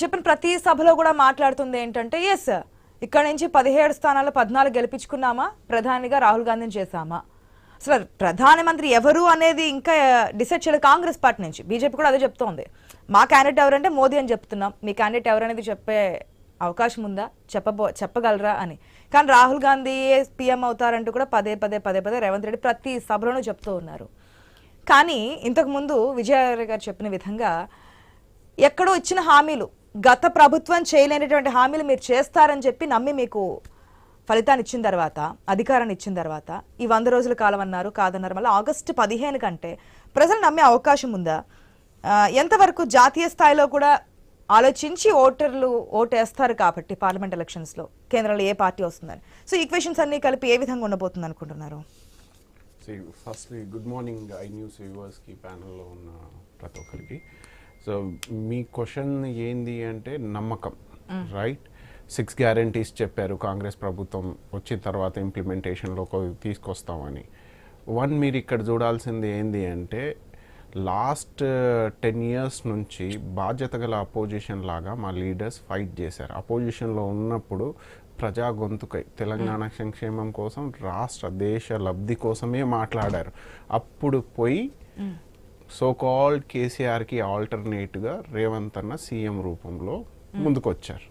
చెప్పిన ప్రతి సభలో కూడా మాట్లాడుతుంది ఏంటంటే ఎస్ ఇక్కడ నుంచి పదిహేడు స్థానాలు పద్నాలుగు గెలిపించుకున్నామా? ప్రధానిగా రాహుల్ గాంధీని చేశామా? అసలు ప్రధానమంత్రి ఎవరు అనేది ఇంకా డిసైడ్ చేయలేదు కాంగ్రెస్ పార్టీ నుంచి. బీజేపీ కూడా అదే చెప్తోంది. మా క్యాండిడేట్ ఎవరంటే మోదీ అని చెప్తున్నాం. మీ క్యాండిడేట్ ఎవరనేది చెప్పే అవకాశం ఉందా? చెప్పబో చెప్పగలరా అని. కానీ రాహుల్ గాంధీ పీఎం అవుతారంటూ కూడా పదే పదే పదే పదే రేవంత్ రెడ్డి ప్రతి సభలోనూ చెప్తూ ఉన్నారు. కానీ ఇంతకుముందు విజయారెడ్డి గారు చెప్పిన విధంగా ఎక్కడో ఇచ్చిన హామీలు గత ప్రభుత్వం చేయలేనటువంటి హామీలు మీరు చేస్తారని చెప్పి నమ్మి మీకు ఫలితాన్ని ఇచ్చిన తర్వాత అధికారాన్ని ఇచ్చిన తర్వాత ఈ వంద రోజుల కాలం అన్నారు కాదన్నారు. మళ్ళీ ఆగస్టు పదిహేను కంటే ప్రజలు నమ్మే అవకాశం ఉందా? ఎంతవరకు జాతీయ స్థాయిలో కూడా ఆలోచించి ఓటర్లు ఓటు వేస్తారు కాబట్టి పార్లమెంట్ ఎలక్షన్స్లో? కేంద్రంలో ఏ పార్టీ వస్తుందని. సో ఈక్వేషన్స్ అన్ని కలిపి ఏ విధంగా ఉండబోతుంది అనుకుంటున్నారు? Firstly good morning I news వ్యూవర్స్కి ప్యానల్లో ఉన్న ప్రతి ఒక్కరికి. సో మీ క్వశ్చన్ ఏంది అంటే నమ్మకం రైట్ సిక్స్ గ్యారంటీస్ చెప్పారు కాంగ్రెస్ ప్రభుత్వం వచ్చిన తర్వాత ఇంప్లిమెంటేషన్లో తీసుకొస్తామని. వన్ మీరు ఇక్కడ చూడాల్సింది ఏంది అంటే లాస్ట్ టెన్ ఇయర్స్ నుంచి బాధ్యత గల అపోజిషన్ లాగా మా లీడర్స్ ఫైట్ చేశారు. అపోజిషన్లో ఉన్నప్పుడు ప్రజా గొంతుకై తెలంగాణ సంక్షేమం కోసం రాష్ట్ర దేశ లబ్ధి కోసమే మాట్లాడారు. అప్పుడు పోయి సో కాల్డ్ కేసీఆర్కి ఆల్టర్నేట్గా రేవంత్ అన్న సీఎం రూపంలో ముందుకొచ్చారు.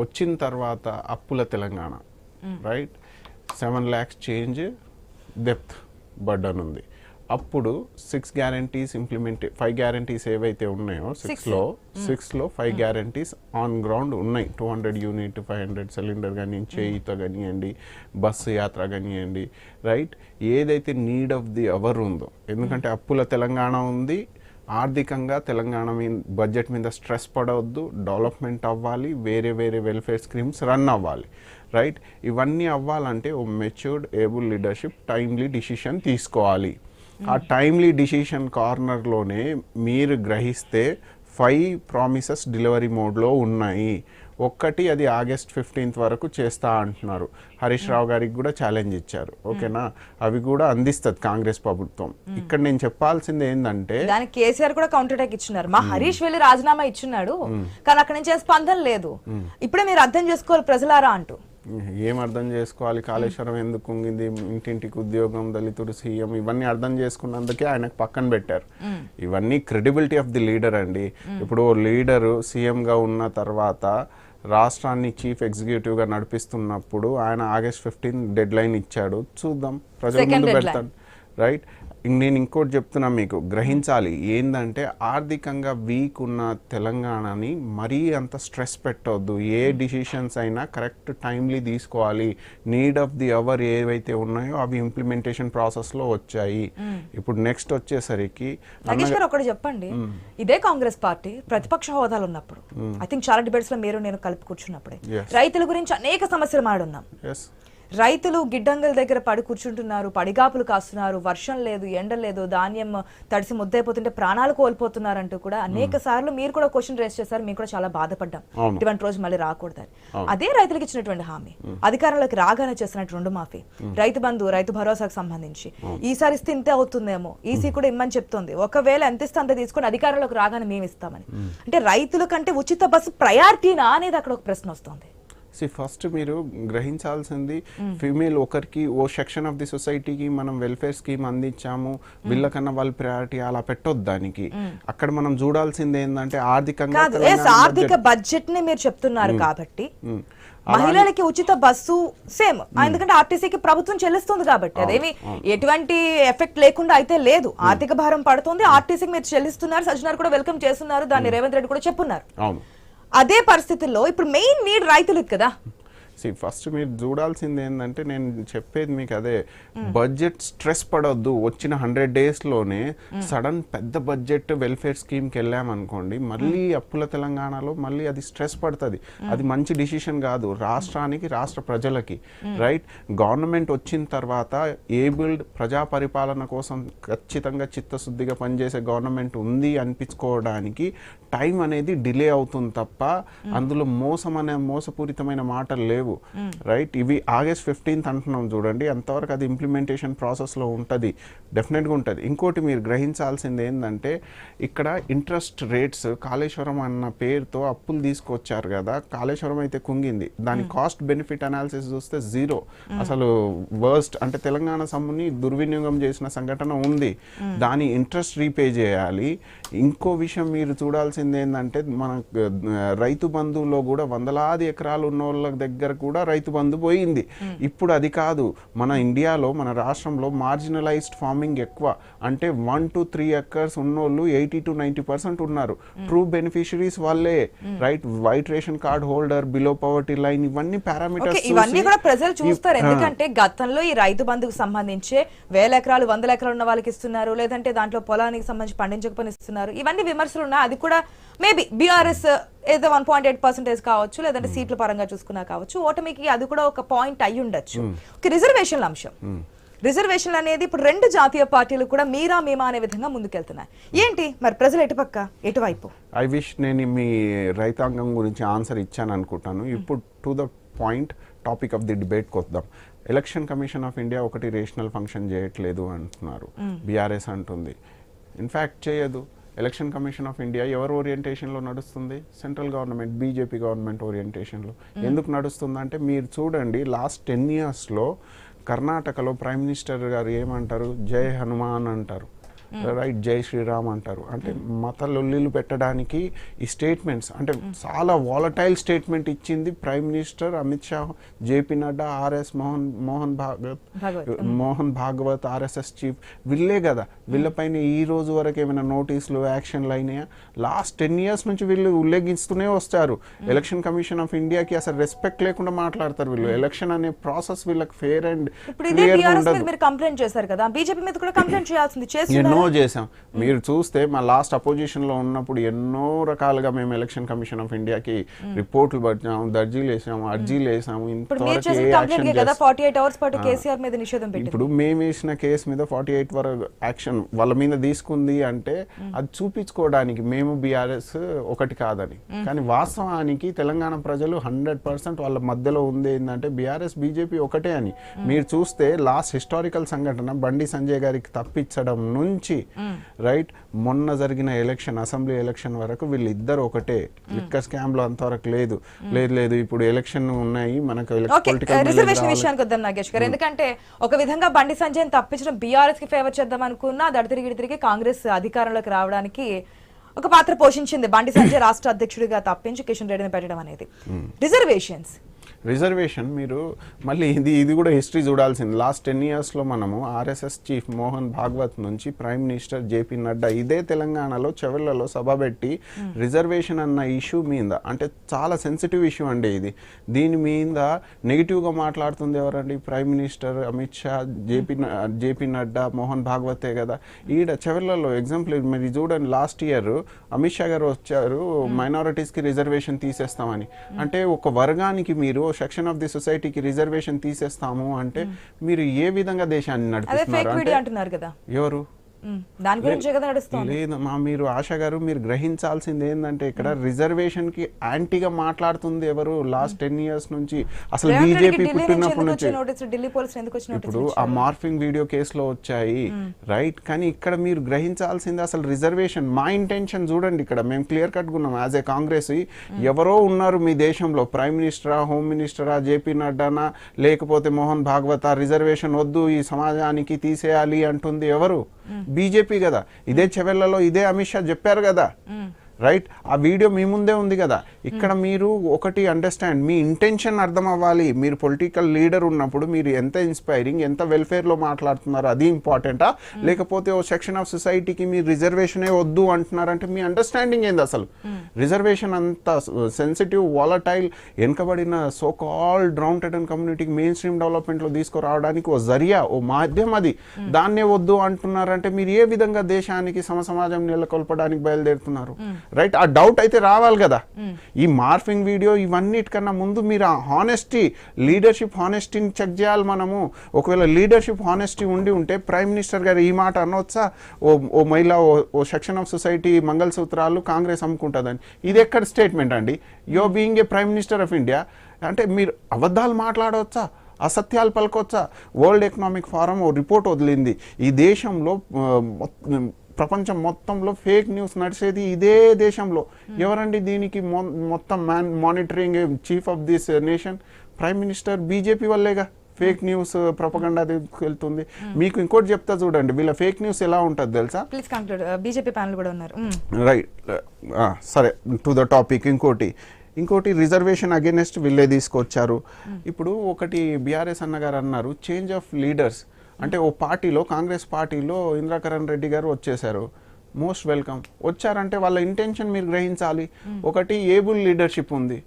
వచ్చిన తర్వాత అప్పుల Telangana right? Seven lakhs change depth burden ఉంది అప్పుడు six guarantees implement five guarantees ఏవైతే ఉన్నాయో సిక్స్లో సిక్స్లో ఫైవ్ గ్యారంటీస్ ఆన్ గ్రౌండ్ ఉన్నాయి. Two hundred unit five hundred cylinder కానీ చేయిత కానివ్వండి బస్సు యాత్ర కానివ్వండి రైట్ ఏదైతే నీడ్ ఆఫ్ ది అవర్ ఉందో ఎందుకంటే అప్పుల తెలంగాణ ఉంది ఆర్థికంగా తెలంగాణ మీద బడ్జెట్ మీద స్ట్రెస్ పడవద్దు డెవలప్మెంట్ అవ్వాలి వేరే వేరే వెల్ఫేర్ స్కీమ్స్ రన్ అవ్వాలి రైట్ ఇవన్నీ అవ్వాలంటే ఓ matured able leadership timely decision తీసుకోవాలి. ఆ టైమ్లీ డిసిషన్ కార్నర్లోనే మీరు గ్రహిస్తే ఫైవ్ ప్రామిసెస్ డెలివరీ మోడ్లో ఉన్నాయి. ఒక్కటి అది ఆగస్ట్ ఫిఫ్టీన్త్ వరకు చేస్తా అంటున్నారు. హరీష్ రావు గారికి కూడా ఛాలెంజ్ ఇచ్చారు. ఓకేనా? అవి కూడా అందిస్తుంది కాంగ్రెస్ ప్రభుత్వం. ఇక్కడ నేను చెప్పాల్సింది ఏంటంటే దానికి కేసీఆర్ కూడా కౌంటర్ అటాక్ ఇచ్చినారు మా హరీష్ వెళ్ళి రాజీనామా ఇచ్చున్నాడు. కానీ అక్కడి నుంచి స్పందన లేదు. ఇప్పుడే మీరు అర్థం చేసుకోవాలి ప్రజలారా అంటూ. ఏం అర్థం చేసుకోవాలి? కాళేశ్వరం ఎందుకు కుంగింది ఇంటింటికి ఉద్యోగం దళితుడు సీఎం ఇవన్నీ అర్థం చేసుకున్నందుకే ఆయనకు పక్కన పెట్టారు. ఇవన్నీ క్రెడిబిలిటీ ఆఫ్ ది లీడర్ అండి. ఇప్పుడు ఓ లీడరు సీఎంగా ఉన్న తర్వాత రాష్ట్రాన్ని చీఫ్ ఎగ్జిక్యూటివ్గా నడిపిస్తున్నప్పుడు ఆయన ఆగస్ట్ ఫిఫ్టీన్ డెడ్ లైన్ ఇచ్చాడు. చూద్దాం. ప్రజల ముందు. పెడతాడు. రైట్? నేను ఇంకోటి చెప్తున్నా మీకు. గ్రహించాలి. ఏంటంటే ఆర్థికంగా వీక్ ఉన్న తెలంగాణని మరీ అంత స్ట్రెస్ పెట్టవద్దు ఏ డిసిషన్స్ అయినా కరెక్ట్ టైమ్లీ తీసుకోవాలి. నీడ్ ఆఫ్ ది అవర్ ఏవైతే ఉన్నాయో అవి ఇంప్లిమెంటేషన్ ప్రాసెస్లో వచ్చాయి. ఇప్పుడు నెక్స్ట్ వచ్చేసరికి ఒకటి చెప్పండి. ఇదే కాంగ్రెస్ పార్టీ ప్రతిపక్ష హోదాలు ఉన్నప్పుడు ఐ థింక్ చాలా డిబేట్స్లో మీరు నేను కలిపి కూర్చున్నప్పుడే. రైతుల గురించి అనేక సమస్యలు మాడున్నాం. రైతులు గిడ్డంగల దగ్గర పడి కూర్చుంటున్నారు పడిగాపులు కాస్తున్నారు వర్షం లేదు ఎండ లేదు ధాన్యం తడిసి ముద్దైపోతుంటే ప్రాణాలు కోల్పోతున్నారంటూ కూడా అనేక సార్లు మీరు కూడా క్వశ్చన్ రేస్ చేశారు మేము కూడా చాలా బాధపడ్డాం. ఇటువంటి రోజు మళ్ళీ రాకూడదని. అదే రైతులకు ఇచ్చినటువంటి హామీ. అధికారంలోకి రాగానే చేసినట్టు రుణమాఫీ రైతు బంధు రైతు భరోసాకు సంబంధించి. ఈసారి ఇస్తే ఇంతే అవుతుందేమో ఈసీ కూడా ఇమ్మని చెప్తుంది. ఒకవేళ ఎంత ఇస్తే అంత తీసుకొని అధికారంలోకి రాగానే మేము ఇస్తామని. అంటే రైతుల కంటే ఉచిత బస్సు ప్రయారిటీనా అనేది అక్కడ ఒక ప్రశ్న వస్తుంది. సి ఫస్ట్ మీరు గ్రహించాల్సింది ఫీమేల్ ఒకరికి ఓ సెక్షన్ ఆఫ్ ది సొసైటీకి మనం వెల్ఫేర్ స్కీమ్ అందించాము. వీళ్ళకన్నా వాళ్ళ ప్రయారిటీ అలా పెట్టొద్దు దానికి. అక్కడ మనం చూడాల్సింది ఏంటంటే ఆర్థికంగా ఆర్థిక బడ్జెట్ని మీరు చెప్తున్నారు కాబట్టి. మహిళలకి ఉచిత బస్సు సేమ్. ఎందుకంటే ఆర్టీసీకి ప్రభుత్వం చెల్లిస్తుంది కాబట్టి అదేమి ఎటువంటి ఎఫెక్ట్ లేకుండా అయితే లేదు. ఆర్థిక భారం పడుతుంది. ఆర్టీసీకి మీరు చెల్లిస్తున్నారు. సజ్జనార్ కూడా వెల్కమ్ చేస్తున్నారు. దాన్ని రేవంత్ రెడ్డి కూడా చెప్పున్నారు. అవును. అదే పరిస్థితుల్లో ఇప్పుడు మెయిన్ నీడ్ రైతులకు కదా. సి ఫస్ట్ మీరు చూడాల్సింది ఏంటంటే నేను చెప్పేది మీకు అదే. బడ్జెట్ స్ట్రెస్ పడొద్దు. వచ్చిన హండ్రెడ్ డేస్లోనే సడన్ పెద్ద బడ్జెట్ వెల్ఫేర్ స్కీమ్కి వెళ్ళామనుకోండి మళ్ళీ అప్పుల తెలంగాణలో మళ్ళీ అది స్ట్రెస్ పడుతుంది. అది మంచి డిసిషన్ కాదు. రాష్ట్రానికి రాష్ట్ర ప్రజలకి రైట్ గవర్నమెంట్ వచ్చిన తర్వాత ఏబుల్డ్ ప్రజా పరిపాలన కోసం ఖచ్చితంగా చిత్తశుద్ధిగా పనిచేసే గవర్నమెంట్ ఉంది అనిపించుకోవడానికి టైం అనేది డిలే అవుతుంది తప్ప అందులో మోసం అనే మోసపూరితమైన మాటలు లేవు. లేవు. రైట్ ఇవి ఆగస్ట్ ఫిఫ్టీన్త్ అంటున్నాం చూడండి. అంతవరకు అది ఇంప్లిమెంటేషన్ ప్రాసెస్లో ఉంటుంది. డెఫినెట్గా ఉంటుంది. ఇంకోటి మీరు గ్రహించాల్సింది ఏంటంటే ఇక్కడ ఇంట్రెస్ట్ రేట్స్ కాళేశ్వరం అన్న పేరుతో అప్పులు తీసుకొచ్చారు కదా. కాళేశ్వరం అయితే కుంగింది. దాని కాస్ట్ బెనిఫిట్ అనాలిసిస్ చూస్తే జీరో అసలు వర్స్ట్ అంటే తెలంగాణ సమ్ముని దుర్వినియోగం చేసిన సంఘటన ఉంది. దాని ఇంట్రెస్ట్ రీపే చేయాలి. ఇంకో విషయం మీరు చూడాల్సింది ఏంటంటే మన రైతు బంధువులో కూడా వందలాది ఎకరాలు ఉన్న వాళ్ళ దగ్గర కూడా రైతు బంధు పోయింది. ఇప్పుడు అది కాదు మన ఇండియాలో మన రాష్ట్రంలో మార్జినలైజ్డ్ ఫార్మింగ్ ఎక్కువ. అంటే వన్ టు త్రీ ఎకర్స్ ఉన్నోళ్ళు ఎయిటీ టు నైంటీ పర్సెంట్ ఉన్నారు. ట్రూ బెనిఫిషరీస్ వాళ్ళే. Right white ration card holder below poverty line ఇవన్నీ పారామీటర్స్ ఇవన్నీ కూడా ప్రజలు చూస్తారు. ఎందుకంటే గతంలో ఈ రైతు బంధుకు సంబంధించి వేల ఎకరాలు వందల ఎకరాలు ఉన్న వాళ్ళకి ఇస్తున్నారు. లేదంటే దాంట్లో పొలానికి సంబంధించి పండించకపోయినా ఇస్తున్నారు. ఇవన్నీ విమర్శలు ఉన్నాయి అది కూడా మేబీ బీఆర్ఎస్ ఏదో వన్ పాయింట్ ఎయిట్ పర్సెంటేజ్ కావచ్చు లేదంటే సీట్ల పరంగా చూసుకున్నా కావచ్చు ఓటమికి అది కూడా ఒక పాయింట్ అయి ఉండొచ్చు. ఒక రిజర్వేషన్ల అంశం. రిజర్వేషన్లు అనేది ఇప్పుడు రెండు జాతీయ పార్టీలు కూడా మీరా మీమా అనే విధంగా ముందుకెళ్తున్నాయి. ఏంటి? మరి ప్రజలు ఎటుపక్క ఎటువైపు ఐ విష్ నేను మీ రైతాంగం గురించి ఆన్సర్ ఇచ్చాను అనుకుంటాను. ఇప్పుడు to the point topic of the డిబేట్కి వద్దాం ఎలక్షన్ కమిషన్ ఆఫ్ ఇండియా ఒకటి రేషనల్ ఫంక్షన్ చేయట్లేదు అంటున్నారు. బీఆర్ఎస్ అంటుంది. ఇన్ఫ్యాక్ట్ చేయదు. ఎలక్షన్ కమిషన్ ఆఫ్ ఇండియా ఎవరు ఓరియంటేషన్లో నడుస్తుంది? సెంట్రల్ గవర్నమెంట్ బీజేపీ గవర్నమెంట్ ఓరియంటేషన్లో ఎందుకు నడుస్తుందంటే మీరు చూడండి లాస్ట్ టెన్ ఇయర్స్లో కర్ణాటకలో ప్రైమ్ మినిస్టర్ గారు ఏమంటారు? జై హనుమాన్ అంటారు. రైట్ జై శ్రీరామ్ అంటారు. అంటే మత లొల్లిలు పెట్టడానికి ఈ స్టేట్మెంట్స్ అంటే చాలా వాలటైల్ స్టేట్మెంట్ ఇచ్చింది prime minister Amit Shah JP Nadda RS Mohan Mohan Bhagwat. Mohan Bhagwat RSS chief వీళ్ళే కదా. వీళ్ళపైన ఈ రోజు వరకు ఏమైనా నోటీసులు యాక్షన్లు అయినాయా? లాస్ట్ టెన్ ఇయర్స్ నుంచి వీళ్ళు ఉల్లేఖిస్తూనే వస్తారు. ఎలక్షన్ కమిషన్ ఆఫ్ ఇండియాకి అసలు రెస్పెక్ట్ లేకుండా మాట్లాడతారు వీళ్ళు. ఎలక్షన్ అనే ప్రాసెస్ వీళ్ళకి ఫేర్ అండ్ ఇప్పుడు ఇదే క్లియర్ ఉండదు. మీరు కంప్లైంట్ చేశారు కదా. బీజేపీ మీద కూడా కంప్లైంట్ చేయాల్సింది. చేసి ఎన్నో చేసాం మీరు చూస్తే మా లాస్ట్ అపోజిషన్లో ఉన్నప్పుడు ఎన్నో రకాలుగా మేము ఎలక్షన్ కమిషన్ ఆఫ్ ఇండియాకి రిపోర్ట్లు పట్టాము దర్జీలు వేసాము అర్జీలు వేసాము. ఇంతవరకు ఇప్పుడు మేము వేసిన కేసు మీద ఫార్టీ ఎయిట్ వరకు యాక్షన్ వాళ్ళ మీద తీసుకుంది అంటే అది చూపించుకోవడానికి మేము బీఆర్ఎస్ ఒకటి కాదని. కానీ వాస్తవానికి తెలంగాణ ప్రజలు హండ్రెడ్ పర్సెంట్ వాళ్ళ మధ్యలో ఉంది ఏంటంటే బీఆర్ఎస్ బీజేపీ ఒకటే అని. మీరు చూస్తే లాస్ట్ హిస్టారికల్ సంఘటన బండి సంజయ్ గారికి తప్పించడం నుంచి రైట్ మొన్న జరిగిన ఎలక్షన్ అసెంబ్లీ ఎలక్షన్ వరకు వీళ్ళిద్దరు ఒకటే. లిక్కర్ స్కామ్లో అంతవరకు లేదు. లేదు లేదు ఇప్పుడు ఎలక్షన్ ఉన్నాయి మనకు రిజర్వేషన్ విషయానికి వద్దాం నాగేష్ గారు. ఎందుకంటే ఒక విధంగా బండి సంజయ్ తప్పించడం బీఆర్ఎస్కి ఫేవర్ చేద్దాం అనుకున్నా దడ తిరిగి తిరిగి కాంగ్రెస్ అధికారంలోకి రావడానికి ఒక పాత్ర పోషించింది బండి సంజయ్ రాష్ట్ర అధ్యక్షుడిగా తప్పించి కిషన్ రెడ్డిని పెట్టడం అనేది. రిజర్వేషన్స్ రిజర్వేషన్ మీరు మళ్ళీ ఇది ఇది కూడా హిస్టరీ చూడాల్సింది. లాస్ట్ టెన్ ఇయర్స్లో మనము ఆర్ఎస్ఎస్ చీఫ్ మోహన్ భాగవత్ నుంచి ప్రైమ్ మినిస్టర్ జేపీ నడ్డా ఇదే తెలంగాణలో చెవెళ్ళలో సభ పెట్టి రిజర్వేషన్ అన్న ఇష్యూ మీద అంటే చాలా సెన్సిటివ్ ఇష్యూ అండి ఇది. దీని మీద నెగిటివ్గా మాట్లాడుతుంది ఎవరండి? ప్రైమ్ మినిస్టర్ అమిత్ షా జేపీ జేపీ నడ్డా మోహన్ భాగవతే కదా. ఈడ చెవెళ్ళలో ఎగ్జాంపుల్ మీరు చూడండి లాస్ట్ ఇయర్ అమిత్ షా గారు వచ్చారు మైనారిటీస్కి రిజర్వేషన్ తీసేస్తామని. అంటే ఒక వర్గానికి మీరు సెక్షన్ ఆఫ్ ది సొసైటీకి రిజర్వేషన్ తీసేస్తాము అంటే మీరు ఏ విధంగా దేశాన్ని నడిపిస్తున్నారు ఎవరు? దాని గురించి కదా నడుస్తుంది లేదు మా మీరు ఆశ గారు మీరు గ్రహించాల్సింది ఏంటంటే ఇక్కడ రిజర్వేషన్కి యాంటీగా మాట్లాడుతుంది ఎవరు లాస్ట్ టెన్ ఇయర్స్ నుంచి. అసలు బీజేపీ పుట్టినప్పటి నుంచి. ఇప్పుడు ఆ మార్ఫింగ్ వీడియో కేసులో వచ్చాయి. రైట్ కానీ ఇక్కడ మీరు గ్రహించాల్సింది అసలు రిజర్వేషన్. మా ఇంటెన్షన్ చూడండి ఇక్కడ మేము క్లియర్ కట్ ఉన్నాం యాజ్ ఏ కాంగ్రెస్ ఎవరో ఉన్నారు మీ దేశంలో. ప్రైమ్ మినిస్టరా హోమ్ మినిస్టరా జేపీ నడ్డానా లేకపోతే మోహన్ భాగవత రిజర్వేషన్ వద్దు ఈ సమాజానికి తీసేయాలి అంటుంది ఎవరు? బీజేపీ కదా. ఇదే చెవెళ్ళలో ఇదే అమిత్ షా చెప్పారు కదా. రైట్ ఆ వీడియో మీ ముందే ఉంది కదా. ఇక్కడ మీరు ఒకటి అండర్స్టాండ్ మీ ఇంటెన్షన్ అర్థం అవ్వాలి. మీరు పొలిటికల్ లీడర్ ఉన్నప్పుడు మీరు ఎంత ఇన్స్పైరింగ్ ఎంత వెల్ఫేర్లో మాట్లాడుతున్నారు అది ఇంపార్టెంటా లేకపోతే ఓ సెక్షన్ ఆఫ్ సొసైటీకి మీరు రిజర్వేషనే వద్దు అంటున్నారంటే మీ అండర్స్టాండింగ్ ఏంది అసలు? రిజర్వేషన్ అంత సెన్సిటివ్ వాలటైల్ వెనుకబడిన సో కాల్ డ్రౌంటెడ్ అండ్ కమ్యూనిటీకి మెయిన్ స్ట్రీమ్ డెవలప్మెంట్లో తీసుకురావడానికి ఓ జరియా ఓ మాధ్యం అది. దాన్నే వద్దు అంటున్నారంటే మీరు ఏ విధంగా దేశానికి సమసమాజం నెలకొల్పడానికి బయలుదేరుతున్నారు? రైట్ ఆ డౌట్ అయితే రావాలి కదా. ఈ మార్ఫింగ్ వీడియో ఇవన్నిటికన్నా ముందు మీరు ఆ హానెస్టీ లీడర్షిప్ హానెస్టీని చెక్ చేయాలి మనము. ఒకవేళ లీడర్షిప్ హానెస్టీ ఉండి ఉంటే ప్రైమ్ మినిస్టర్ గారు ఈ మాట అనొచ్చా? ఓ ఓ మహిళ ఓ ఓ సెక్షన్ ఆఫ్ సొసైటీ మంగళసూత్రాలు కాంగ్రెస్ అమ్ముకుంటుందని. ఇది ఎక్కడ స్టేట్మెంట్ అండి? You being a prime minister of India అంటే మీరు అబద్ధాలు మాట్లాడవచ్చా అసత్యాలు పలకొచ్చా? వరల్డ్ ఎకనామిక్ ఫారం ఓ రిపోర్ట్ వదిలింది. ఈ దేశంలో ప్రపంచం మొత్తంలో ఫేక్ న్యూస్ నడిచేది ఇదే దేశంలో. ఎవరండి దీనికి మొ- మొత్తం man monitoring chief of this nation? Prime minister BJP వల్లేగా. Fake news propaganda వెళ్తుంది మీకు ఇంకోటి చెప్తా చూడండి. వీళ్ళ ఫేక్ న్యూస్ ఎలా ఉంటుంది తెలుసా? ప్లీజ్ కంక్లూడ్ బీజేపీ ప్యానల్ కూడా ఉన్నారు. రైట్ సరే. టు ద టాపిక్ ఇంకోటి. ఇంకోటి రిజర్వేషన్ అగేనెస్ట్ వీళ్ళే తీసుకొచ్చారు. ఇప్పుడు ఒకటి బీఆర్ఎస్ అన్నగారు అన్నారు చేంజ్ ఆఫ్ లీడర్స్ అంటే ఓ పార్టీలో కాంగ్రెస్ పార్టీలో ఇంద్రాకరణ్ రెడ్డి గారు వచ్చేసారు మోస్ట్ వెల్కమ్. వచ్చారంటే వాళ్ళ ఇంటెన్షన్ మీరు గ్రహించాలి. ఒకటి ఏబుల్ లీడర్షిప్ ఉంది.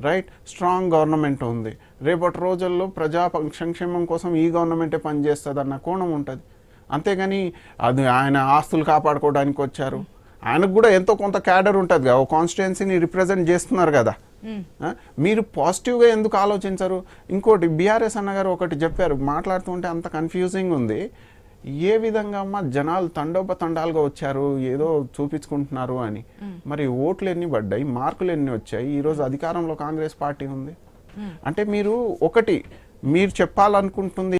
రైట్? స్ట్రాంగ్ గవర్నమెంట్ ఉంది. రేపటి రోజుల్లో ప్రజా సంక్షేమం కోసం ఈ గవర్నమెంటే పనిచేస్తుంది అన్న కోణం ఉంటుంది. అంతేగాని అది ఆయన ఆస్తులు కాపాడుకోవడానికి వచ్చారు. ఆయనకు కూడా ఎంతో కొంత క్యాడర్ ఉంటుంది కదా ఓ కాన్స్టిట్యున్సీని రిప్రజెంట్ చేస్తున్నారు కదా. మీరు పాజిటివ్గా ఎందుకు ఆలోచించరు? ఇంకోటి బీఆర్ఎస్ అన్నగారు ఒకటి చెప్పారు మాట్లాడుతుంటే అంత కన్ఫ్యూజింగ్ ఉంది. ఏ విధంగా అమ్మా జనాలు తండోపతండాలుగా వచ్చారు ఏదో చూపించుకుంటున్నారు అని. మరి ఓట్లు ఎన్ని పడ్డాయి మార్కులు ఎన్ని వచ్చాయి? ఈరోజు అధికారంలో కాంగ్రెస్ పార్టీ ఉంది. అంటే మీరు ఒకటి మీరు చెప్పాలనుకుంటుంది